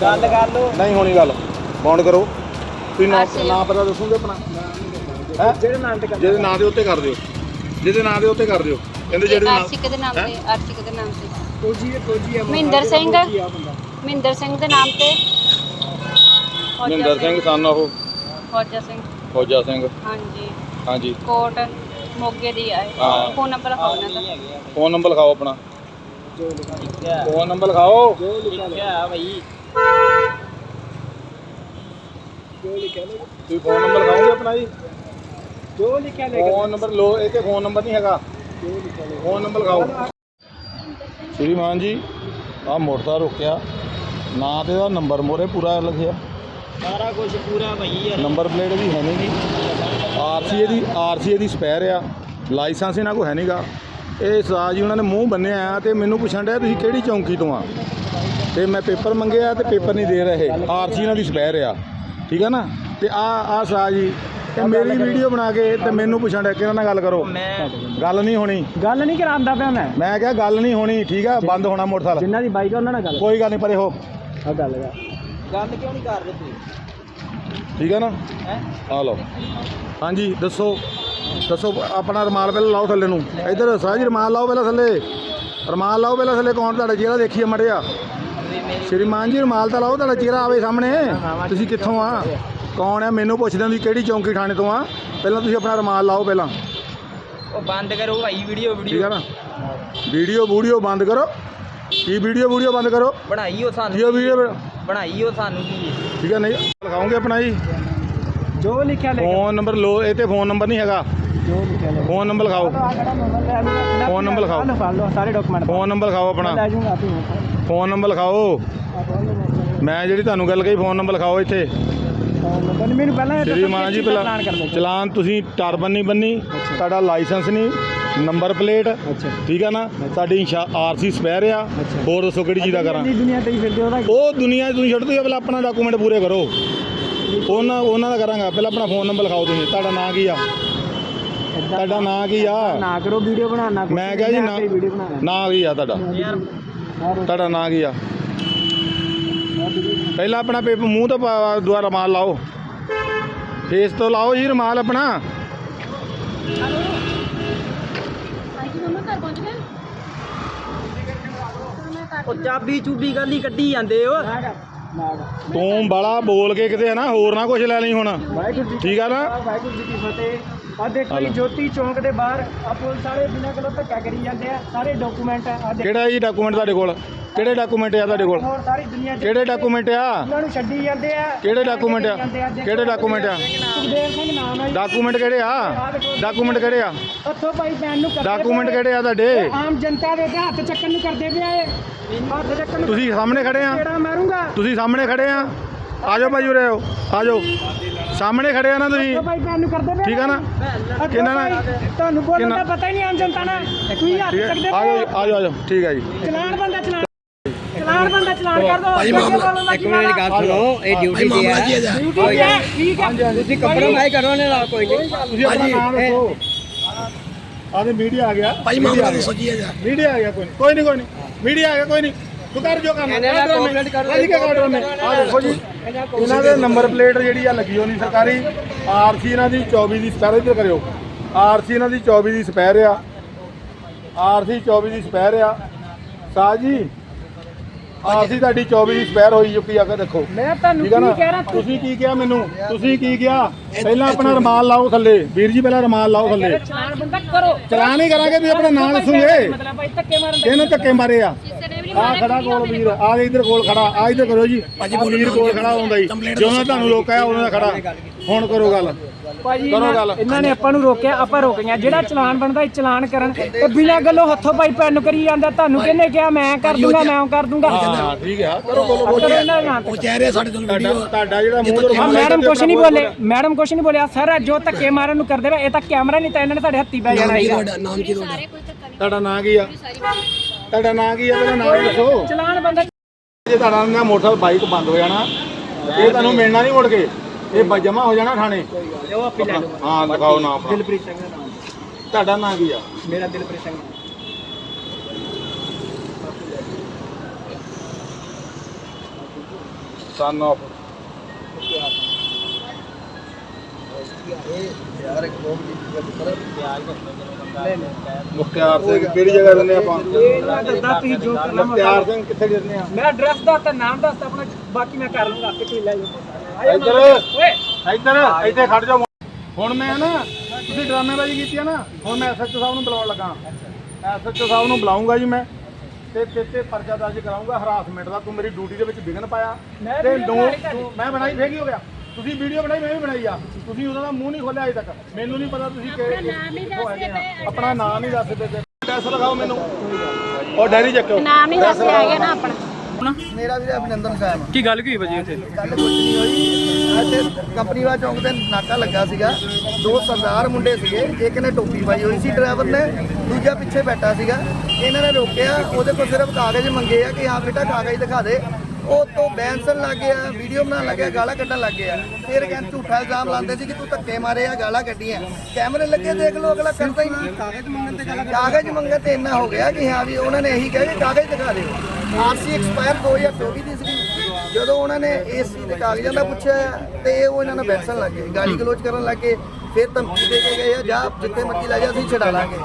ਗੱਲ ਕਰ ਲੋ ਨਹੀਂ ਹੋਣੀ ਗੱਲ। ਬੌਂਡ ਕਰੋ। ਤੁਸੀਂ ਨਾਂ ਅਸੀਂ- ਨਾਂ ਪਤਾ ਦੱਸੋਗੇ ਆਪਣਾ? ਹੈ? ਜਿਹੜੇ ਨਾਮ ਤੇ ਜਿਹਦੇ ਨਾਂ ਦੇ ਉੱਤੇ ਕਰ ਦਿਓ। ਜਿਹਦੇ ਨਾਂ ਦੇ ਉੱਤੇ ਕਰ ਦਿਓ। ਕਹਿੰਦੇ ਜਿਹੜੇ ਨਾਂ ਆਰਸ਼ਿਕ ਦੇ ਨਾਮ ਤੇ ਆਰਸ਼ਿਕ ਦੇ ਨਾਮ ਤੇ। ਫੌਜੀ ਹੈ ਫੌਜੀ ਹੈ ਮਹਿੰਦਰ ਸਿੰਘ। ਮਹਿੰਦਰ ਸਿੰਘ ਦੇ ਨਾਮ ਤੇ। ਫੌਜਾ ਮਹਿੰਦਰ ਸਿੰਘ। ਸਨ ਉਹ ਫੌਜਾ ਸਿੰਘ। ਫੌਜਾ ਸਿੰਘ। ਹਾਂਜੀ। ਹਾਂਜੀ। ਕੋਟ ਮੋਗੇ ਦੀ ਆਏ ਹਾਂ। ਫੋਨ ਨੰਬਰ ਲਿਖਾਓ ਉਹਨਾਂ ਦਾ। ਫੋਨ ਨੰਬਰ ਲਿਖਾਓ ਆਪਣਾ। ਜੋ ਲਿਖਿਆ ਫੋਨ ਨੰਬਰ ਲਿਖਾਓ। ਜੋ ਲਿਖਿਆ ਭਾਈ ਜੋ ਲਿਖਿਆ ਲੈ ਤੁਸੀਂ ਫੋਨ ਨੰਬਰ ਲਿਖਾਓਗੇ ਆਪਣਾ ਜੀ? ਜੋ ਲਿਖਿਆ ਲੈ ਫੋਨ ਨੰਬਰ ਲੋ ਇਹ ਤੇ ਫੋਨ ਨੰਬਰ ਨਹੀਂ ਹੈਗਾ। ਜੋ ਲਿਖਿਆ ਲੈ ਫੋਨ ਨੰਬਰ ਲਿਖਾਓ ਸ਼੍ਰੀਮਾਨ ਜੀ ਆ ਮੋਟਰਸਾਈਕਲ ਰੋਕਿਆ। ਨਾਂ ਤੇ ਦਾ ਨੰਬਰ ਮੋਰੇ ਪੂਰਾ ਲਿਖਿਆ ਸਾਰਾ ਕੁਝ ਪੂਰਾ ਭਾਈ ਯਾਰ। ਨੰਬਰ ਪਲੇਟ ਵੀ ਹੈ ਨਹੀਂ ਜੀ ਆਰਸੀਏ ਦੀ ਆਰਸੀਏ ਦੀ ਸਪੈਰ ਆ। ਲਾਇਸੈਂਸ ਇਹਨਾਂ ਕੋ ਹੈ ਨਹੀਂਗਾ ਇਹ ਸਰਦਾਰ ਜੀ ਉਹਨਾਂ ਨੇ ਮੂੰਹ ਬੰਨਿਆ ਆ ਤੇ ਮੈਨੂੰ ਪੁੱਛਣ ਡਿਆ ਤੁਸੀਂ ਕਿਹੜੀ ਚੌਂਕੀ ਤੋਂ ਆ? ਤੇ ਮੈਂ ਪੇਪਰ ਮੰਗਿਆ ਤੇ ਪੇਪਰ ਨਹੀਂ ਦੇ ਰਹੇ। ਆਰਸੀ ਇਹਨਾਂ ਦੀ ਸਪੈਰ ਆ। ਠੀਕ ਆ ਨਾ? ਤੇ ਆ ਆ ਸਰਦਾਰ ਜੀ ਇਹ ਮੇਰੀ ਵੀਡੀਓ ਬਣਾ ਕੇ ਤੇ ਮੈਨੂੰ ਪੁੱਛਣ ਡਿਆ ਕਿਹਨਾਂ ਨਾਲ ਗੱਲ ਕਰੋ। ਗੱਲ ਨਹੀਂ ਹੋਣੀ। ਗੱਲ ਨਹੀਂ ਕਰਾਂਦਾ ਪਿਆ ਮੈਂ। ਮੈਂ ਕਿਹਾ ਗੱਲ ਨਹੀਂ ਹੋਣੀ ਠੀਕ ਆ? ਬੰਦ ਹੋਣਾ ਮੋਟਰਸਾਈਕਲ। ਜਿੰਨਾਂ ਦੀ ਬਾਈਕ ਆ ਉਹਨਾਂ ਨਾਲ ਗੱਲ। ਕੋਈ ਗੱਲ ਨਹੀਂ ਪਰੇ ਹੋ। ਆ ਗੱਲ ਕਰ ਗੱਲ ਕਿਉਂ ਨਹੀਂ ਕਰ ਰਹੇ ਤੁਸੀਂ? ਠੀਕ ਆ ਨਾ? ਹੈ? ਆ ਲਓ। ਹਾਂਜੀ ਦੱਸੋ। ਦੱਸੋ ਆਪਣਾ ਰਮਾਲ ਪਹਿਲਾਂ ਲਾਓ ਥੱਲੇ ਨੂੰ। ਇੱਧਰ ਸਾਜੀ ਰਮਾਲ ਲਾਓ ਪਹਿਲਾਂ ਥੱਲੇ। ਰਮਾਲ ਲਾਓ ਪਹਿਲਾਂ ਥੱਲੇ ਕੌਣ ਤੁਹਾਡਾ ਚਿਹਰਾ ਦੇਖੀਏ ਮੜਿਆ ਸ਼੍ਰੀਮਾਨ ਜੀ ਰਮਾਲ ਤਾਂ ਲਾਓ ਤੁਹਾਡਾ ਚਿਹਰਾ ਆਵੇ ਸਾਹਮਣੇ। ਤੁਸੀਂ ਕਿੱਥੋਂ ਆ? ਕੌਣ ਆ? ਮੈਨੂੰ ਪੁੱਛਦੇ ਹੋ ਤੁਸੀਂ ਕਿਹੜੀ ਚੌਂਕੀ ਥਾਣੇ ਤੋਂ ਆ? ਪਹਿਲਾਂ ਤੁਸੀਂ ਆਪਣਾ ਰਮਾਲ ਲਾਓ ਪਹਿਲਾਂ। ਉਹ ਬੰਦ ਕਰੋ ਭਾਈ ਵੀਡੀਓ ਠੀਕ ਆ ਨਾ? ਵੀਡੀਓ ਵੀਡੀਓ ਬੰਦ ਕਰੋ। ਕੀ ਵੀਡੀਓ ਵੀਡੀਓ ਬੰਦ ਕਰੋ? ਬਣਾਈ ਉਹ ਸਾਨੂੰ। Video video? ਬਣਾਈ ਉਹ ਸਾਨੂੰ ਕੀ ਠੀਕ ਆ ਨਹੀਂ? ਲਿਖਾਓਗੇ ਆਪਣਾ ਜੀ? ਜੋ ਲਿਖਿਆ ਲੈ ਫੋਨ ਨੰਬਰ ਲੋ ਇਹ ਤੇ ਫੋਨ ਨੰਬਰ ਨਹੀਂ ਹੈਗਾ। ਜੋ ਲਿਖਿਆ ਲੈ ਫੋਨ ਨੰਬਰ ਲਿਖਾਓ। ਫੋਨ ਨੰਬਰ ਲਿਖਾਓ। ਫੜ ਲਓ ਸਾਰੇ ਡਾਕੂਮੈਂਟ ਫੋਨ ਨੰਬਰ ਲਿਖਾਓ ਆਪਣਾ। ਲੈ ਜਾਊਂਗਾ। ਤੂੰ ਫੋਨ ਨੰਬਰ ਲਿਖਾਓ। ਮੈਂ ਜਿਹੜੀ ਤੁਹਾਨੂੰ ਗੱਲ ਕਹੀ ਫੋਨ ਨੰਬਰ ਲਿਖਾਓ ਇੱਥੇ। ਨੰਬਰ ਮੈਨੂੰ ਪਹਿਲਾਂ ਇਹ ਸ਼੍ਰੀ ਮਾਨ ਜੀ ਪਹਿਲਾਂ ਪਲਾਨ ਕਰਦੇ ਚਲਾਨ ਤੁਸੀਂ ਟਰਬਨ ਨਹੀਂ ਬੰਨੀ ਤੁਹਾਡਾ ਲਾਇਸੈਂਸ ਨਹੀਂ ਨੰਬਰ ਪਲੇਟ ਠੀਕ ਆ ਨਾ? ਤੁਹਾਡੀ ਆਰਸੀ ਸਪੈਰ ਆ। ਹੋਰ ਦੱਸੋ ਕਿਹੜੀ ਚੀਜ਼ ਦਾ ਕਰਾਂ? ਉਹ ਦੁਨੀਆ 'ਚ ਤੁਸੀਂ ਛੱਡ ਦਿਓ ਪਹਿਲਾਂ ਆਪਣਾ ਡਾਕੂਮੈਂਟ ਪੂਰੇ ਕਰੋ। ਉਹਨਾਂ ਉਹਨਾਂ ਦਾ ਕਰਾਂਗਾ। ਪਹਿਲਾਂ ਆਪਣਾ ਫੋਨ ਨੰਬਰ ਲਿਖਾਓ ਤੁਸੀਂ। ਤੁਹਾਡਾ ਨਾਂ ਕੀ ਆ? ਤੁਹਾਡਾ ਨਾਂ ਕੀ ਆ? ਨਾ ਕਰੋ ਵੀਡੀਓ ਬਣਾਉਣਾ। ਮੈਂ ਕਿਹਾ ਜੀ ਨਾਂ ਵੀਡੀਓ ਬਣਾਉਣਾ। ਨਾਂ ਕੀ ਆ ਤੁਹਾਡਾ? ਤੁਹਾਡਾ ਨਾਂ ਕੀ ਆ? ਪਹਿਲਾਂ ਆਪਣਾ ਪੇਪਰ ਮੂੰਹ ਤੋਂ ਪਾ- ਦੁਆਰਾ ਰਮਾਲ ਲਾਓ। ਫੇਸ ਤੋਂ ਲਾਓ ਜੀ ਰਮਾਲ ਆਪਣਾ। ਉਹ ਚਾਬੀ ਚੂਬੀ ਗੱਲ ਹੀ ਕੱਢੀ ਜਾਂਦੇ ਹੋ। ਤੂੰ ਬੜਾ ਬੋਲ ਕੇ ਕਿਤੇ ਨਾ ਹੋਰ ਨਾ ਕੁਝ ਲੈ ਲਈ ਹੁਣ। ਠੀਕ ਆ ਨਾ? ਵਾਹਿਗੁਰੂ ਜੀ ਕੀ ਫਤਿਹ। ਆ ਦੇਖੋ ਜੀ ਹਲੋ। ਜੋਤੀ ਚੌਂਕ ਦੇ ਬਾਹਰ ਆ ਪੁਲਿਸ ਵਾਲੇ ਬਿਨਾਂ ਕੋਲੋਂ ਧੱਕਾ ਕਰੀ ਜਾਂਦੇ ਆ ਸਾਰੇ ਡਾਕੂਮੈਂਟ ਆ ਦੇਖੋ। ਕਿਹੜਾ ਜੀ ਡਾਕੂਮੈਂਟ ਤੁਹਾਡੇ ਕੋਲ? ਕਿਹੜੇ ਡਾਕੂਮੈਂਟ ਆ ਤੁਹਾਡੇ ਕੋਲ? ਹੋਰ ਸਾਰੀ ਦੁਨੀਆ 'ਚ ਕਿਹੜੇ ਡਾਕੂਮੈਂਟ ਆ? ਉਹਨਾਂ ਨੂੰ ਛੱਡੀ ਜਾਂਦੇ ਆ। ਕਿਹੜੇ ਡਾਕੂਮੈਂਟ ਆ? ਕਿਹੜੇ ਡਾਕੂਮੈਂਟ ਆ? ਸੁਖਦੇਵ ਸਿੰਘ ਨਾਮ ਹੈ ਜੀ। ਡਾਕੂਮੈਂਟ ਕਿਹੜੇ ਆ? ਡਾਕੂਮੈਂਟ ਕਿਹੜੇ ਆ? ਉੱਥੋਂ ਭਾਈ ਪੈਨ ਨੂੰ ਕਰਦੇ ਡਾਕੂਮੈਂਟ ਪਏ। ਕਿਹੜੇ ਆ ਤੁਹਾਡੇ? ਆਮ ਜਨਤਾ ਦੇ ਤੇ ਹੱਥ ਚੱਕਣ ਨੂੰ ਕਰਦੇ ਪਿਆ ਏ ਹੱਥ ਚੱਕਣ ਨੂੰ ਤੁਸੀਂ ਸਾਹਮਣੇ ਖੜੇ ਆ? ਕਿਹੜਾ ਮਾਰੂੰਗਾ? ਤੁਸੀਂ ਸਾਹਮਣੇ ਖੜੇ ਆ? ਆ ਜਾਓ ਭਾਈ ਉਰੇ ਆਓ ਆ ਜਾਓ। ਸਾਹਮਣੇ ਖੜੇ ਆ ਨਾ ਤੁਸੀਂ। ਉਹ ਭਾਈ ਪੈਨ ਨੂੰ ਕਰਦੇ ਪਏ ਠੀਕ ਆ ਨਾ? ਕਿੰਨਾ ਨਾ- ਤੁਹਾਨੂੰ ਬੋਲਣ ਦਾ ਪਤਾ ਹੀ ਨਹੀਂ ਆਮ ਜਨਤਾ ਨਾਲ। ਤੁਸੀਂ ਹੱਥ ਚੱਕਦੇ ਆ ਜਾਓ ਆ ਜਾਓ ਆ ਜਾਓ। ਠੀਕ ਹੈ ਜੀ। ਚਲਾਨ ਬੰਦਾ ਚਲਾਨ। ਚਲਾਨ ਬੰਦਾ ਚਲਾਨ ਕਰ ਦੋ। ਇੱਕ ਮਿੰਟ ਗੱਲ ਸੁਣੋ ਇਹ ਡਿਊਟੀ ਦੀ ਹੈ। ਡਿਊਟੀ ਹੈ ਠੀਕ ਹੈ। ਤੁਸੀਂ ਕੰਪਰੋਮਾਈਜ਼ ਕਰੋ ਨੇ ਨਾਲ ਕੋਈ ਨਹੀਂ। ਤੁਸੀਂ ਆਪਣਾ ਨਾਮ ਦੱਸੋ। ਆਦੇ ਮੀਡੀਆ ਆ ਗਿਆ। ਭਾਈ ਮਾਮਲਾ ਦੀ ਸੋਚੀਏ ਜਾ ਮੀਡੀਆ ਆ ਗਿਆ ਕੋਈ ਨਹੀਂ ਕੋਈ ਨਹੀਂ ਕੋਈ ਨਹੀਂ ਮੀਡੀਆ ਆ ਗਿਆ ਕੋਈ ਨਹੀਂ ਤੂੰ ਕਰ ਜੋ ਕੰਮ ਇਹਨਾਂ ਦਾ complaint ਕਰ। ਭਾਜੀ ਕੀ ਕਰ ਰਹੇ ਆ ਦੇਖੋ ਜੀ ਇਹਨਾਂ ਦੇ ਨੰਬਰ ਪਲੇਟ ਜਿਹੜੀ ਆ ਲੱਗੀ ਹੋਣੀ ਸਰਕਾਰੀ। ਆਰਸੀ ਇਹਨਾਂ ਦੀ 24 ਦੀ ਸਪੈਰ ਇੱਧਰ ਕਰਿਓ। ਆਰਸੀ ਇਹਨਾਂ ਦੀ 24 ਦੀ ਸਪੈਰ ਆ। ਆਰਸੀ 24 ਦੀ ਸਪੈਰ ਆ। ਸਾਹ ਜੀ ਆਰਸੀ ਤੁਹਾਡੀ 24 ਦੀ ਸਪੈਰ ਹੋਈ ਚੁੱਕੀ ਆ ਕੇ ਦੇਖੋ। ਮੈਂ ਤੁਹਾਨੂੰ ਠੀਕ ਆ ਨਾ? ਕੀ ਕਹਿ ਰਿਹਾ ਤੂੰ ਤੁਸੀਂ ਕੀ ਕਿਹਾ ਮੈਨੂੰ? ਤੁਸੀਂ ਕੀ ਕਿਹਾ? ਪਹਿਲਾਂ ਆਪਣਾ ਰਮਾਲ ਲਾਓ ਥੱਲੇ। ਵੀਰ ਜੀ ਪਹਿਲਾਂ ਰਮਾਲ ਲਾਓ ਥੱਲੇ। ਚਲਾਨ ਬੰਦਾ ਕਰੋ। ਚਲਾਨ ਹੀ ਕਰਾਂਗੇ ਤੁਸੀਂ ਆਪਣਾ ਨਾਮ ਦੱਸੋਗੇ ਮਤਲਬ ਭਾਈ ਧੱਕੇ ਮਾਰਨ ਦਾ ਕਿਹਨੇ ਧੱਕੇ ਮਾਰੇ ਆ? ਆ ਖੜਾ ਕੋਲ ਵੀਰ ਆ ਇਧਰ ਕੋਲ ਖੜਾ ਆ ਇਧਰ ਕਰੋ ਜੀ। ਵੀਰ ਕੋਲ ਖੜਾ ਹੁੰਦਾ ਜੀ। ਜਦੋਂ ਤੁਹਾਨੂੰ ਲੋਕ ਆਇਆ ਉਹਨਾਂ ਦਾ ਖੜਾ। ਹੁਣ ਕਰੋ ਗੱਲ। ਭਾਜੀ ਕਰੋ ਇਹਨਾਂ- ਗੱਲ। ਇਹਨਾਂ ਨੇ ਆਪਾਂ ਨੂੰ ਰੋਕਿਆ ਆਪਾਂ ਰੁਕ ਗਏ ਜਿਹੜਾ ਚਲਾਨ ਬਣਦਾ ਇਹ ਚਲਾਨ ਕਰਨ। ਤੇ ਬਿਨਾਂ ਗੱਲੋਂ ਹੱਥੋਂ ਭਾਈ ਪੈਨ ਕਰੀ ਜਾਂਦਾ। ਤੁਹਾਨੂੰ ਕਿਹਨੇ ਕਿਹਾ? ਮੈਂ ਕਰ ਦੂੰਗਾ ਮੈਂ ਉਹ ਕਰ ਦੂੰਗਾ। ਹਾਂ ਠੀਕ ਆ ਕਰੋ ਬੋਲੋ ਇਹਨਾਂ ਦੇ ਨਾਂ ਤੇ ਤੁਹਾਡਾ ਤੁਹਾਡਾ ਜਿਹੜਾ ਮੂੰਹ ਤੋਂ ਮੈਡਮ ਕੁਛ ਨਹੀਂ ਬੋਲੇ। ਮੈਡਮ ਕੁਛ ਨਹੀਂ ਬੋਲਿਆ। ਸਰ ਜੋ ਧੱਕੇ ਮਾਰਨ ਨੂੰ ਕਰਦੇ ਵੇ ਇਹ ਤਾਂ ਕੈਮਰਾ ਨਹੀਂ ਤਾਂ ਇਹਨਾਂ ਨੇ ਸਾਡੇ ਹੱਥੀ ਪੈ ਜਾਣਾ ਸੀਗਾ ਤੁਹਾਡਾ? ਨਾਂ ਕੀ ਆ? ਤੁਹਾਡਾ ਨਾਂ ਕੀ ਆ? ਪਹਿਲਾਂ ਨਾਮ ਦੱਸੋ। ਚਲਾਨ ਬੰਦਾ ਜੇ ਤੁਹਾਡਾ ਨਾ ਮੋਟਰਸਾਈਕਲ ਬਾਈਕ ਬੰਦ ਹੋ ਜਾਣਾ ਇਹ ਤੁਹਾਨੂੰ ਮਿਲਣਾ ਨਹੀਂ ਮੁੜ ਕੇ। ਇਹ ਜਮਾ ਹੋ ਜਾਣਾ ਥਾਣੇ। ਉਹ ਆਪੇ ਲੈ ਲਓ। ਹਾਂ ਦਿਖਾਓ ਨਾਮ ਆਪਣਾ। ਦਿਲਪ੍ਰੀਤ ਸਿੰਘ ਦਾ ਨਾਮ। ਤੁਹਾਡਾ ਨਾਂ ਕੀ ਆ? ਮੇਰਾ ਦਿਲਪ੍ਰੀਤ ਸਿੰਘ। ਸਨ ਆਫ ਮੁਖਤਿਆਰ ਸਿੰਘ ਕਿਹੜੀ ਜਗ੍ਹਾ ਰਹਿੰਦੇ ਆਪਾਂ? ਇਹ ਮੈਂ ਦੱਸਦਾ ਤੁਸੀਂ ਜੋ ਕਰਨਾ ਮੁਖਤਿਆਰ ਸਿੰਘ ਕਿੱਥੇ ਰਹਿੰਦੇ ਆ? ਮੈਂ ਐਡਰੈਸ ਦੱਸਦਾ ਨਾਮ ਦੱਸਦਾ ਆਪਣਾ ਬਾਕੀ ਮੈਂ ਕਰ ਲੂੰਗਾ ਆਪੇ ਤੁਸੀਂ ਲੈ ਜਾਓ ਇੱਧਰ। ਓਏ। ਇੱਧਰ ਇੱਥੇ ਖੜ ਜਾਓ ਹੁਣ ਮੈਂ ਨਾ ਤੁਸੀਂ ਡਰਾਮੇਬਾਜ਼ੀ ਕੀਤੀ ਆ ਨਾ ਹੁਣ ਮੈਂ ਐਸਐਚਓ ਸਾਹਿਬ ਨੂੰ ਬੁਲਾਉਣ ਲੱਗਾ। ਐਸਐਚਓ ਸਾਹਿਬ ਨੂੰ ਬੁਲਾਉਂਗਾ ਜੀ ਮੈਂ ਤੇ ਪਰਚਾ ਦਰਜ ਕਰਾਉਂਗਾ ਹਰਾਸਮੈਂਟ ਦਾ ਤੂੰ ਮੇਰੀ ਡਿਊਟੀ ਦੇ ਵਿੱਚ ਵਿਘਨ ਪਾਇਆ। ਤੇ। ਮੈਂ ਬਣਾਈ ਕੀ ਹੋ ਗਿਆ? ਤੁਸੀਂ ਵੀਡੀਓ ਬਣਾਈ ਮੈਂ ਵੀ ਬਣਾਈ ਆ। ਤੁਸੀਂ ਉਹਦਾ ਮੂੰਹ ਨਹੀਂ ਖੋਲਿਆ ਅਜੇ ਤੱਕ। ਮੈਨੂੰ ਨਹੀਂ ਪਤਾ ਤੁਸੀਂ ਕਿ ਆਪਣਾ ਨਾਮ ਨਹੀਂ ਦੱਸਦੇ ਤੇ ਐਡਰੈਸ ਲਗਾਓ ਮੈਨੂੰ। ਉਹ ਡੈਰੀ ਚੱਕੋ ਨਾਮ ਨਹੀਂ ਦੱਸਿਆ ਹੈਗਾ ਨਾ ਆਪਣਾ। ਮੇਰਾ ਵੀਰੇ ਅਭਿਨੰਦਨ ਸਾਹਿਬ। ਕੀ ਗੱਲ ਕੀ ਭਾਜੀ ਉੱਥੇ? ਗੱਲ ਕੁਝ ਨਹੀਂ ਹੋਈ। ਇੱਥੇ ਕੰਪਨੀ ਵਾਲਾ ਚੌਂਕ ਤੇ ਨਾਕਾ ਲੱਗਾ ਸੀਗਾ। ਦੋ ਸਰਦਾਰ ਮੁੰਡੇ ਸੀਗੇ। ਇੱਕ ਨੇ ਟੋਪੀ ਪਾਈ ਹੋਈ ਸੀ ਡਰਾਈਵਰ ਨੇ ਦੂਜਾ ਪਿੱਛੇ ਬੈਠਾ ਸੀਗਾ। ਇਹਨਾਂ ਨੇ ਰੋਕਿਆ। ਉਹਦੇ ਕੋਲ ਸਿਰਫ ਕਾਗਜ਼ ਮੰਗੇ ਆ ਕਿ ਹਾਂ ਬੇਟਾ ਕਾਗਜ਼ ਦਿਖਾ ਦੇ। ਉਹ ਤੋਂ ਬੈਂਸਨ ਲੱਗ ਗਿਆ ਵੀਡੀਓ ਬਣਾਉਣ ਲੱਗਿਆ ਗਾਲਾਂ ਕੱਢਣ ਲੱਗ ਗਿਆ। ਫਿਰ ਕਹਿੰਦੇ ਝੂਠਾ ਇਲਜ਼ਾਮ ਲਾਉਂਦੇ ਸੀ ਕਿ ਤੂੰ ਧੱਕੇ ਮਾਰੇ ਆ ਗਾਲਾਂ ਕੱਢੀਆਂ। ਕੈਮਰੇ ਲੱਗੇ ਦੇਖ ਲਓ ਅਗਲਾ ਕਰਦਾ ਹੀ ਨਹੀਂ। ਕਾਗਜ਼ ਮੰਗਣ ਤੇ ਗਾਲਾਂ ਕਾਗਜ਼ ਮੰਗਣ ਤੇ ਇੰਨਾ ਹੋ ਗਿਆ ਕਿ ਹਾਂ ਵੀ ਉਹਨਾਂ ਨੇ ਇਹੀ ਕਿਹਾ ਕਿ ਕਾਗਜ਼ ਦਿਖਾ ਦਿਓ। ਆਰਸੀ ਐਕਸਪਾਇਰ 2024 ਦੀ ਸੀ। ਜਦੋਂ ਉਹਨਾਂ ਨੇ ਇਸ ਚੀਜ਼ ਦੇ ਕਾਗਜ਼ਾਂ ਦਾ ਪੁੱਛਿਆ ਤੇ ਉਹ ਇਹਨਾਂ ਨਾਲ ਬੈਠਣ ਲੱਗੇ ਗਾਲੀ ਗਲੋਚ ਕਰਨ ਲੱਗੇ ਫਿਰ ਧਮਕੀ ਦੇ ਕੇ ਗਏ ਆ ਜਾ ਜਿੱਥੇ ਮਰਜ਼ੀ ਲੈ ਜਾ ਅਸੀਂ ਛਡਾ ਲਾਂਗੇ।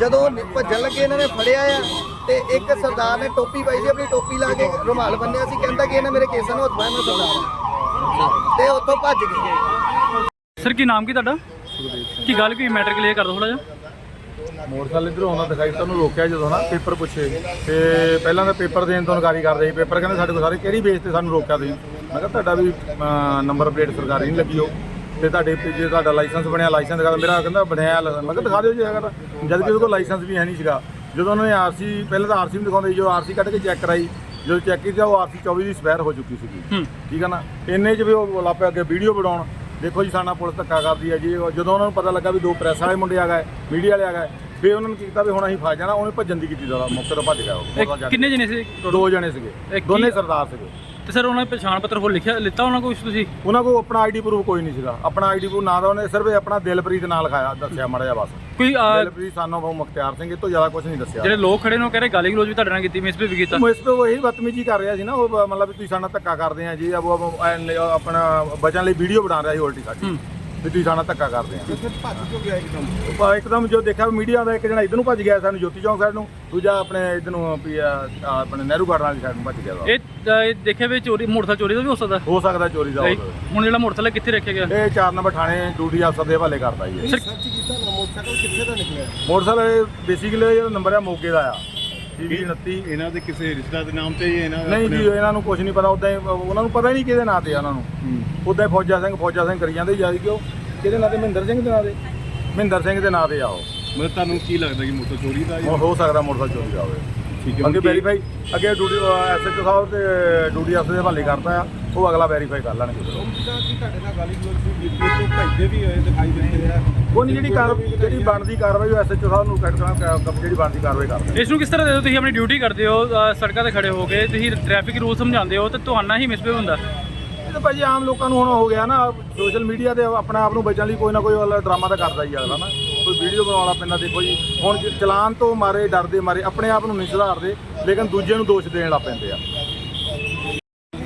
ਜਦੋਂ ਨਿ- ਭੱਜਣ ਲੱਗੇ ਇਹਨਾਂ ਨੇ ਫੜਿਆ ਆ ਤੇ ਇੱਕ ਸਰਦਾਰ ਨੇ ਟੋਪੀ ਪਾਈ ਸੀ ਆਪਣੀ ਟੋਪੀ ਲਾ ਕੇ ਰੁਮਾਲ ਬੰਨਿਆ ਸੀ ਕਹਿੰਦਾ ਕਿ ਇਹਨੇ ਮੇਰੇ ਕੇਸਾਂ ਨੂੰ ਹੱਥ ਪਾਇਆ ਮੈਂ ਸਰਦਾਰ ਤੇ ਉੱਥੋਂ ਭੱਜ ਗਏ। ਸਰ ਕੀ ਨਾਮ ਕੀ ਤੁਹਾਡਾ? ਕੀ ਗੱਲ ਕੀ ਮੈਟਰ ਕਲੀਅਰ ਕਰ ਦੋ ਥੋੜਾ ਜਿਹਾ। ਮੋਟਰਸਾਈਕਲ ਇਧਰੋਂ ਆਉਂਦਾ ਦਿਖਾਈ ਤੁਹਾਨੂੰ ਰੋਕਿਆ ਜਦੋਂ ਨਾ ਪੇਪਰ ਪੁੱਛੇ। ਤੇ ਪਹਿਲਾਂ ਤਾਂ ਪੇਪਰ ਦੇਣ ਤੋਂ ਇਨਕਾਰੀ ਕਰਦੇ ਸੀ। ਪੇਪਰ ਕਹਿੰਦੇ ਸਾਡੇ ਕੋਲ ਸਾਰੇ ਕਿਹੜੀ ਬੇਸ ਤੇ ਸਾਨੂੰ ਰੋਕਿਆ ਤੁਸੀਂ? ਮੈਂ ਕਿਹਾ ਤੁਹਾਡਾ ਵੀ ਨੰਬਰ ਪਲੇਟ ਸਰਕਾਰੀ ਨਹੀਂ ਲੱਗੀ ਹੋ ਤੇ ਤੁਹਾਡੇ ਤੇ ਜੇ ਤੁਹਾਡਾ ਲਾਇਸੈਂਸ ਬਣਿਆ ਲਾਇਸੈਂਸ ਦਿਖਾ। ਮੇਰਾ ਕਹਿੰਦਾ ਬਣਿਆ ਲਾਇਸੈਂਸ। ਮੈਂ ਕਿਹਾ ਦਿਖਾ ਦਿਓ ਜੇ ਹੈਗਾ ਤਾਂ। ਜਦ ਕਿ ਉਹਦੇ ਕੋਲ ਲਾਇਸੈਂਸ ਵੀ ਹੈ ਨਹੀਂ ਸੀਗਾ। ਜਦੋਂ ਉਹਨਾਂ ਨੇ ਆਰਸੀ ਪਹਿਲਾਂ ਤਾਂ ਆਰਸੀ ਵੀ ਦਿਖਾਉਂਦੇ ਜਦੋਂ ਆਰਸੀ ਕੱਢ ਕੇ ਚੈੱਕ ਕਰਾਈ ਜਦੋਂ ਚੈੱਕ ਕੀਤਾ ਉਹ ਆਰਸੀ 24 ਦੀ ਸਪੈਰ ਹੋ ਚੁੱਕੀ ਸੀਗੀ। ਠੀਕ ਹੈ ਨਾ? ਇੰਨੇ 'ਚ ਵੀ ਉਹ ਲਾਪੇ ਅੱਗੇ ਵੀਡੀਓ ਬਣਾਉਣ। ਦੇਖੋ ਜੀ ਸਾਡਾ ਪੁਲਿਸ ਧੱਕਾ ਕਰਦੀ ਹੈ ਜੀ। ਜਦੋਂ ਉਹਨਾਂ ਨੂੰ ਪਤਾ ਲੱਗਾ ਵੀ ਦੋ ਪ੍ਰੈਸ ਵਾਲੇ ਮੁੰਡੇ ਆ ਗਏ ਮੀਡੀਆ ਵਾਲੇ ਆ ਗਏ ਵੀ ਉਹਨਾਂ ਨੂੰ ਕੀਤਾ ਵੀ ਹੁਣ ਅਸੀਂ ਫਸ ਜਾਣਾ ਉਹਨੇ ਭੱਜਣ ਦੀ ਕੀਤੀ ਜ਼ਿਆਦਾ ਮੌਕੇ ਤੋਂ ਭੱਜ ਗਿਆ ਉਹ। ਕਿੰਨੇ ਜਣੇ ਸੀ ਦੋ ਜਣੇ ਸੀਗੇ। ਦੋਨੇ ਸਰਦਾਰ ਸੀਗੇ। ਤੇ ਸਰ ਉਹਨਾਂ ਨੇ ਪਛਾਣ ਪੱਤਰ ਹੋਰ ਲਿਖਿਆ ਲਿੱਤਾ ਉਹਨਾਂ ਕੋਲ ਤੁਸੀਂ? ਉਹਨਾਂ ਕੋਲ ਆਪਣਾ ਆਈਡੀ ਪ੍ਰੂਫ ਕੋਈ ਨਹੀਂ ਸੀਗਾ। ਆਪਣਾ ਆਈਡੀ ਪ੍ਰੂਫ ਨਾ ਦਾ ਉਹਨੇ ਸਿਰਫ ਆਪਣਾ ਦਿਲਪ੍ਰੀਤ ਨਾਂ ਲਿਖਾਇਆ ਦੱਸਿਆ ਮਾੜਾ ਜਿਹਾ ਬਸ। ਕੋਈ ਅਹ, ਦਿਲਪ੍ਰੀਤ ਸਾਨੋ ਬਹੁ ਮੁਖਤਿਆਰ ਸਿੰਘ ਇਹ ਤੋਂ ਜ਼ਿਆਦਾ ਕੁਝ ਨਹੀਂ ਦੱਸਿਆ। ਜਿਹੜੇ ਲੋਕ ਖੜੇ ਨੇ ਉਹ ਕਹਿ ਰਹੇ ਗਾਲੀ ਗਲੋਚ ਵੀ ਤੁਹਾਡੇ ਨਾਲ ਕੀਤੀ ਮਿਸਬਿਹੇਵ ਵੀ ਕੀਤਾ। ਉਹ ਇਸ ਤੋਂ ਉਹ ਇਹੀ ਬਦਤਮੀਜੀ ਕਰ ਰਿਹਾ ਸੀ ਨਾ ਉਹ ਬ- ਮਤਲਬ ਵੀ ਤੁਸੀਂ ਸਾਡਾ ਧੱਕਾ ਕਰਦੇ ਆ ਜੀ ਐਨ ਆਪਣਾ ਬਚਣ ਲਈ ਵੀਡੀਓ ਬਣਾ ਰਿਹਾ ਸੀ ਉਲਟੀ ਸਾਡੀ। ਹੂੰ। ਵੀ ਤੁਸੀਂ ਸਾਡਾ ਧੱਕਾ ਕਰਦੇ ਆ ਉਹ ਇੱਕਦਮ ਜੋ ਦੇਖਿਆ ਮੀਡੀਆ ਦਾ ਇੱਕ ਜਣਾ ਇਧਰ ਨੂੰ ਭੱਜ ਗਿਆ ਸਾਨੂੰ ਜੋਤੀ ਚੌਂਕ ਸਾਈਡ ਨੂੰ ਦੂਜਾ ਆਪਣੇ ਇਧਰ ਨੂੰ ਵੀ ਆ, ਆ ਆਪਣੇ ਨਹਿਰੂ ਗਾਰਡਨ ਵਾਲੀ ਸਾਈਡ ਨੂੰ ਭੱਜ ਗਿਆ ਵਾ। ਇਹ ਦੇਖਿਆ ਵੀ ਚੋਰੀ ਮੋਟਰਸਾਈਕਲ ਚੋਰੀ ਦਾ ਵੀ ਹੋ ਸਕਦਾ ਹੋ ਸਕਦਾ ਚੋਰੀ ਦਾ ਹੋਵੇ। ਹੁਣ ਜਿਹੜਾ ਮੋਟਰਸਾਈਕਲ ਕਿੱਥੇ ਰੱਖਿਆ ਗਿਆ ਇਹ 4 ਨੰਬਰ ਥਾਣੇ ਡਿਊਟੀ ਅਫਸਰ ਦੇ ਹਵਾਲੇ ਕਰਦਾ ਜੀ ਇਹ। ਸਰ ਮੋਟਰਸਾਈਕਲ ਬੇਸਿਕਲੀ ਜਿਹੜਾ ਨੰਬਰ ਆ ਮੋਗੇ ਦਾ ਆ ਟੀਵੀ 29 ਇਹਨਾਂ ਦੇ ਕਿਸੇ ਰਿਸ਼ਤੇਦਾਰ ਦੇ ਨਾਮ ਤੇ ਹੀ ਇਹਨਾਂ ਦਾ ਨਹੀਂ ਜੀ ਇਹਨਾਂ ਨੂੰ ਕੁਝ ਨਹੀਂ ਪਤਾ ਉਦਾਂ ਉਹਨਾਂ ਨੂੰ ਪਤਾ ਹੀ ਨਹੀਂ ਕਿਹਦੇ ਨਾਂ ਤੇ ਆ ਉਹਨਾਂ ਨੂੰ। ਉਦਾਂ ਹੀ ਫੌਜਾ ਸਿੰਘ ਫੌਜਾ ਸਿੰਘ ਕਰੀ ਜਾਂਦੇ ਜਦ ਕਿ ਉਹ ਕਿਹਦੇ ਨਾਂ ਤੇ? ਮਹਿੰਦਰ ਸਿੰਘ ਦੇ ਨਾਂ ਤੇ। ਮਹਿੰਦਰ ਸਿੰਘ ਦੇ ਨਾਂ ਤੇ ਆ ਉਹ। ਮਤਲਬ ਤੁਹਾਨੂੰ ਕੀ ਲੱਗਦਾ ਕਿ ਮੋਟਰ ਚੋਰੀ ਦਾ ਹੋ- ਹੋ ਸਕਦਾ ਮੋਟਰਸਾਈਕਲ ਚੋਰੀ ਦਾ ਹੋਵੇ। ਠੀਕ ਹੈ। ਅੱਗੇ ਵੈਰੀਫਾਈ ਅੱਗੇ ਡਿਊਟੀ ਐਸਐਚਓ ਸਾਹਿਬ ਤੇ ਡਿਊਟੀ ਅਫਸਰ ਦੇ ਹਵਾਲੇ ਕਰਤਾ ਆ ਉਹ ਅਗਲਾ ਵੈਰੀਫਾਈ ਕਰ ਲੈਣਗੇ। ਫਿਰ ਉਹ। ਤੁਹਾਡੇ ਨਾਲ ਗਾਲੀ ਗਲੋਚ ਵੀ ਕੀਤੀ ਤੋਂ ਭੱਜਦੇ ਵੀ ਹੋਏ ਦਿਖਾਈ ਦਿੰਦੇ ਆ ਉਹ ਨਹੀਂ ਜਿਹੜੀ ਕਾਰ ਜਿਹੜੀ ਬਣਦੀ ਕਾਰਵਾਈ ਉਹ ਐਸਐਚਓ ਸਾਹਿਬ ਨੂੰ ਕੱਟਣਾ ਜਿਹੜੀ ਬਣਦੀ ਕਾਰਵਾਈ ਕਰਦੇ ਇਸ ਨੂੰ ਕਿਸ ਤਰ੍ਹਾਂ ਦੇ ਤੁਸੀਂ ਆਪਣੀ ਡਿਊਟੀ ਕਰਦੇ ਹੋ ਸੜਕਾਂ ਤੇ ਖੜੇ ਹੋ ਕੇ ਤੁਸੀਂ ਟ੍ਰੈਫਿਕ ਰੂਲ ਸਮਝਾਉਂਦੇ ਹੋ ਤੇ ਤੁਹਾਡਾ ਹੀ ਮਿਸਬਿਹੇਵ ਹੁੰਦਾ। ਇਹ ਤਾਂ ਭਾਜੀ ਆਮ ਲੋਕਾਂ ਨੂੰ ਹੁਣ ਹੋ ਗਿਆ ਨਾ ਸੋਸ਼ਲ ਮੀਡੀਆ ਤੇ ਆਪਣਾ ਆਪ ਨੂੰ ਬਚਣ ਲਈ ਕੋਈ ਨਾ ਕੋਈ ਡਰਾਮਾ ਤਾਂ ਕਰਦਾ ਹੀ ਅਗਲਾ ਨਾ ਕੋਈ ਵੀਡੀਓ ਬਣਾਉਣਾ ਪੈਂਦਾ ਦੇਖੋ ਜੀ। ਹੁਣ ਚਲਾਨ ਤੋਂ ਮਾਰੇ, ਡਰਦੇ ਮਾਰੇ, ਆਪਣੇ ਆਪ ਨੂੰ ਨਹੀਂ ਸੁਧਾਰਦੇ, ਲੇਕਿਨ ਦੂਜੇ ਨੂੰ ਦੋਸ਼ ਦੇਣ ਲੱਗ ਪੈਂਦੇ ਆ।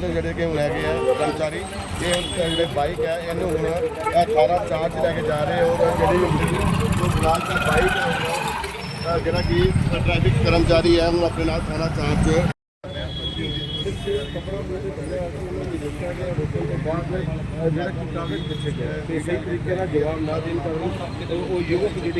ਜਿਹੜੇ ਕਿ ਹੁਣ ਹੈਗੇ ਆ ਕਰਮਚਾਰੀ, ਇਹ ਜਿਹੜੇ ਬਾਈਕ ਹੈ ਇਹਨੂੰ ਹੁਣ 18 ਚਾਰ ਚ ਲੈ ਕੇ ਜਾ ਰਹੇ ਹੋ ਜਿਹੜੀ ਜੋ ਬਲਾਕ ਬਾਈਕ ਜਿਹੜਾ ਕਿ ਟ੍ਰੈਫਿਕ ਕਰਮਚਾਰੀ ਹੈ ਉਹਨੂੰ ਆਪਣੇ ਨਾਲ ਥਾਣਾ ਚਾਰ ਚ ਜਿਹੜਾ ਕਿ ਕਾਗਜ਼ ਪਿੱਛੇ ਗਿਆ ਤੇ ਸਹੀ ਤਰੀਕੇ ਨਾਲ ਜਵਾਬ ਨਾ ਦੇਣ ਕਾਰਨ ਉਹ ਯੁਵਕ ਜਿਹੜੇ